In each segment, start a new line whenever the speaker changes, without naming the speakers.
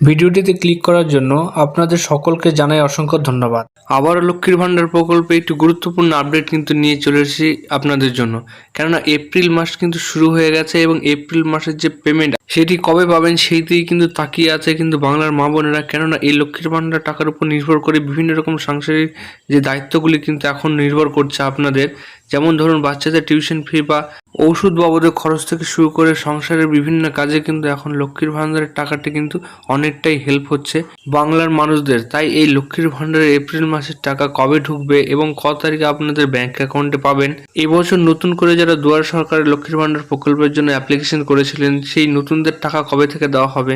ভিডিওটিতে ক্লিক করার জন্য আপনাদের সকলকে জানাই অসংখ্য ধন্যবাদ। আবারও লক্ষ্মীর ভাণ্ডার প্রকল্পে একটি গুরুত্বপূর্ণ আপডেট কিন্তু নিয়ে চলে এসেছি আপনাদের জন্য। কেননা এপ্রিল মাস কিন্তু শুরু হয়ে গেছে এবং এপ্রিল মাসের যে পেমেন্ট সেটি কবে পাবেন সেই দিকে কিন্তু তাকিয়ে আছে কিন্তু বাংলার মা বোনেরা। কেননা এই লক্ষ্মীর ভাণ্ডার টাকার উপর নির্ভর করে বিভিন্ন রকম সাংসারিক যে দায়িত্বগুলি কিন্তু এখন নির্ভর করছে আপনাদের। যেমন ধরুন বাচ্চাদের টিউশন ফি বা ওষুধ বাবদের খরচ থেকে শুরু করে সংসারের বিভিন্ন কাজে কিন্তু এখন লক্ষ্মীর ভাণ্ডারের টাকাটি কিন্তু অনেকটাই হেল্প হচ্ছে বাংলার মানুষদের। তাই এই লক্ষ্মীর ভাণ্ডারের এপ্রিল মাসের টাকা কবে ঢুকবে এবং ক তারিখে আপনাদের ব্যাংক অ্যাকাউন্টে পাবেন? এবছর নতুন করে যারা দুয়ার সরকারের লক্ষ্মীর ভাণ্ডার প্রকল্পের জন্য অ্যাপ্লিকেশন করেছিলেন, সেই নতুনদের টাকা কবে থেকে দেওয়া হবে?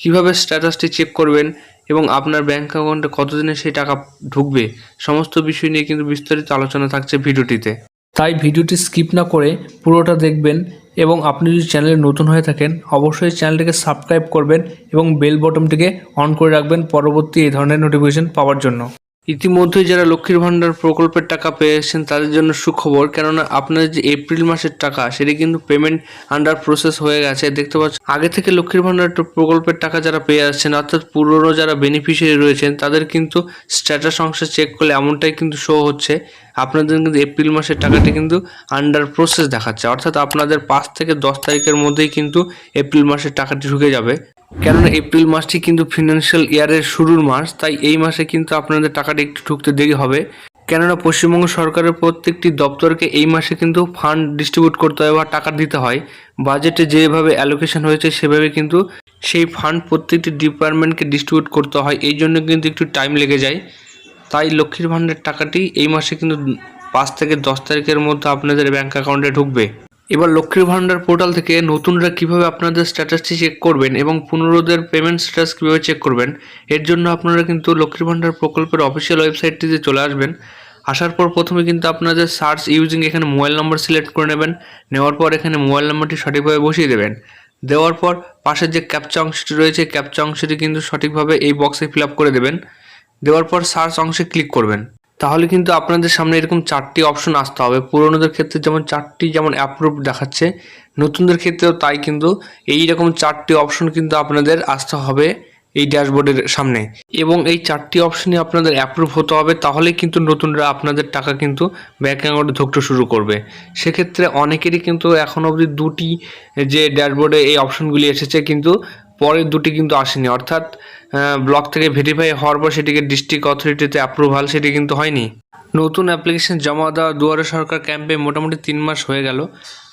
কীভাবে স্ট্যাটাসটি চেক করবেন? এবং আপনার ব্যাংক অ্যাকাউন্টে কতদিনে সেই টাকা ঢুকবে? সমস্ত বিষয় নিয়ে কিন্তু বিস্তারিত আলোচনা থাকছে ভিডিওটিতে। তাই ভিডিওটি স্কিপ না করে পুরোটা দেখবেন এবং আপনি যদি চ্যানেলে নতুন হয়ে থাকেন, অবশ্যই চ্যানেলটিকে সাবস্ক্রাইব করবেন এবং বেল বটনটিকে অন করে রাখবেন পরবর্তী এই ধরনের নোটিফিকেশন পাওয়ার জন্য। ইতিমধ্যে যারা লক্ষ্মীর ভাণ্ডার প্রকল্পের টাকা পেয়েছেন তাদের জন্য সুখবর, কেননা আপনাদের যে এপ্রিল মাসের টাকা, সেটি কিন্তু পেমেন্ট আন্ডার প্রসেস হয়ে গেছে। দেখতে পাচ্ছেন আগে থেকে লক্ষ্মীর ভাণ্ডার প্রকল্পের টাকা যারা পেয়ে আসছেন, অর্থাৎ পুরনো যারা বেনিফিশিয়ারি রয়েছেন, তাদের কিন্তু স্ট্যাটাস অংশ চেক করলে এমনটাই কিন্তু শো হচ্ছে। আপনাদের কিন্তু এপ্রিল মাসের টাকাটি কিন্তু আন্ডার প্রসেস দেখাচ্ছে। অর্থাৎ আপনাদের পাঁচ থেকে দশ তারিখের মধ্যেই কিন্তু এপ্রিল মাসের টাকাটি ঢুকে যাবে। কেননা এপ্রিল মাসটি কিন্তু ফিনান্সিয়াল ইয়ারের শুরুর মাস, তাই এই মাসে কিন্তু আপনাদের টাকাটি একটু ঢুকতে দেরি হবে। কেননা পশ্চিমবঙ্গ সরকারের প্রত্যেকটি দপ্তরকে এই মাসে কিন্তু ফান্ড ডিস্ট্রিবিউট করতে হয় বা টাকা দিতে হয়। বাজেটে যেভাবে অ্যালোকেশন হয়েছে, সেভাবে কিন্তু সেই ফান্ড প্রত্যেকটি ডিপার্টমেন্টকে ডিস্ট্রিবিউট করতে হয়। এই জন্য কিন্তু একটু টাইম লেগে যায়। তাই লক্ষ্মীর ভাণ্ডারের টাকাটি এই মাসে কিন্তু পাঁচ থেকে দশ তারিখের মধ্যে আপনাদের ব্যাঙ্ক অ্যাকাউন্টে ঢুকবে। এবার লক্ষ্মীর ভাণ্ডার পোর্টাল থেকে নতুনরা কীভাবে আপনাদের স্ট্যাটাসটি চেক করবেন এবং পুনরোদের পেমেন্ট স্ট্যাটাস কীভাবে চেক করবেন, এর জন্য আপনারা কিন্তু লক্ষ্মীর ভাণ্ডার প্রকল্পের অফিসিয়াল ওয়েবসাইটটিতে চলে আসবেন। আসার পর প্রথমে কিন্তু আপনাদের সার্চ ইউজিং এখানে মোবাইল নম্বর সিলেক্ট করে নেবেন, নেওয়ার পর এখানে মোবাইল নম্বরটি সঠিকভাবে বসিয়ে দেবেন। দেওয়ার পর পাশের যে ক্যাপচা অংশটি রয়েছে ক্যাপচা অংশটি কিন্তু সঠিকভাবে এই বক্সে ফিল করে দেবেন। দেওয়ার পর সার্চ অংশে ক্লিক করবেন। তাহলে কিন্তু আপনাদের সামনে এরকম চারটি অপশন আসতে হবে। পুরোনোদের ক্ষেত্রে যেমন চারটি যেমন অ্যাপ্রুভ দেখাচ্ছে, নতুনদের ক্ষেত্রেও তাই কিন্তু এই রকম চারটি অপশন কিন্তু আপনাদের আসতে হবে এই ড্যাশবোর্ডের সামনে। এবং এই চারটি অপশনই আপনাদের অ্যাপ্রুভ হতে হবে, তাহলেই কিন্তু নতুনরা আপনাদের টাকা কিন্তু ব্যাঙ্ক অ্যাকাউন্টে ঢুকতে শুরু করবে। সেক্ষেত্রে অনেকেরই কিন্তু এখন অবধি দুটি যে ড্যাশবোর্ডে এই অপশনগুলি এসেছে, কিন্তু পরের দুটি কিন্তু আসেনি। অর্থাৎ ব্লক থেকে ভেরিফাই হওয়ার পর সেটিকে ডিস্ট্রিক্ট অথরিটিতে অ্যাপ্রুভাল সেটি কিন্তু হয়নি। নতুন অ্যাপ্লিকেশন জমা দেওয়া দুয়ারে সরকার ক্যাম্পে মোটামুটি তিন মাস হয়ে গেল।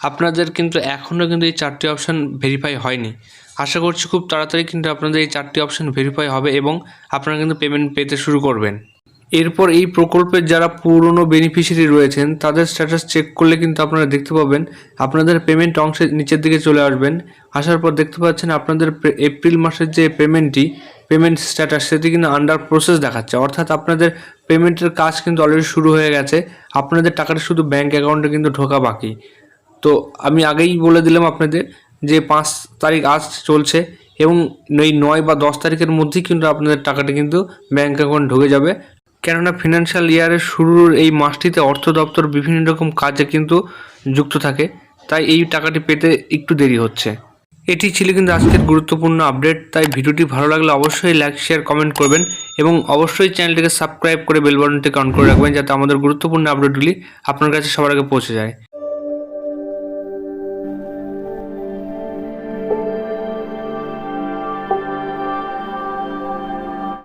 আপনাদের কিন্তু এখনও কিন্তু এই চারটি অপশান ভেরিফাই হয়নি। আশা করছি খুব তাড়াতাড়ি কিন্তু আপনাদের এই চারটি অপশান ভেরিফাই হবে এবং আপনারা কিন্তু পেমেন্ট পেতে শুরু করবেন। এরপর এই প্রকল্পের যারা পুরনো বেনিফিশিয়ারি রয়েছেন, তাদের স্ট্যাটাস চেক করলে কিন্তু আপনারা দেখতে পাবেন, আপনাদের পেমেন্ট অংশের নিচের দিকে চলে আসবেন। আসার পর দেখতে পাচ্ছেন আপনাদের এপ্রিল মাসের যে পেমেন্টটি পেমেন্ট স্ট্যাটাস সেটি কিন্তু আন্ডার প্রসেস দেখাচ্ছে। অর্থাৎ আপনাদের পেমেন্টের কাজ কিন্তু অলরেডি শুরু হয়ে গেছে, আপনাদের টাকাটা শুধু ব্যাঙ্ক অ্যাকাউন্টে কিন্তু ঢোকা বাকি। তো আমি আগেই বলে দিলাম আপনাদের যে পাঁচ তারিখ আজ চলছে এবং এই নয় বা দশ তারিখের মধ্যেই কিন্তু আপনাদের টাকাটা কিন্তু ব্যাঙ্ক অ্যাকাউন্ট ঢুকে যাবে। কেননা ফিনান্সিয়াল ইয়ারের শুরুর এই মাসটিতে অর্থ দপ্তর বিভিন্ন রকম কাজে কিন্তু যুক্ত থাকে, তাই এই টাকাটি পেতে একটু দেরি হচ্ছে। এটি ছিল কিন্তু আজকের গুরুত্বপূর্ণ আপডেট তাই ভিডিওটি ভালো লাগলে অবশ্যই লাইক শেয়ার কমেন্ট করবেন এবং অবশ্যই চ্যানেলটিকে সাবস্ক্রাইব করে বেল বাটনটিকে অন করে রাখবেন যাতে আমাদের গুরুত্বপূর্ণ আপডেটগুলি আপনার কাছে সবার আগে পৌঁছে যায়।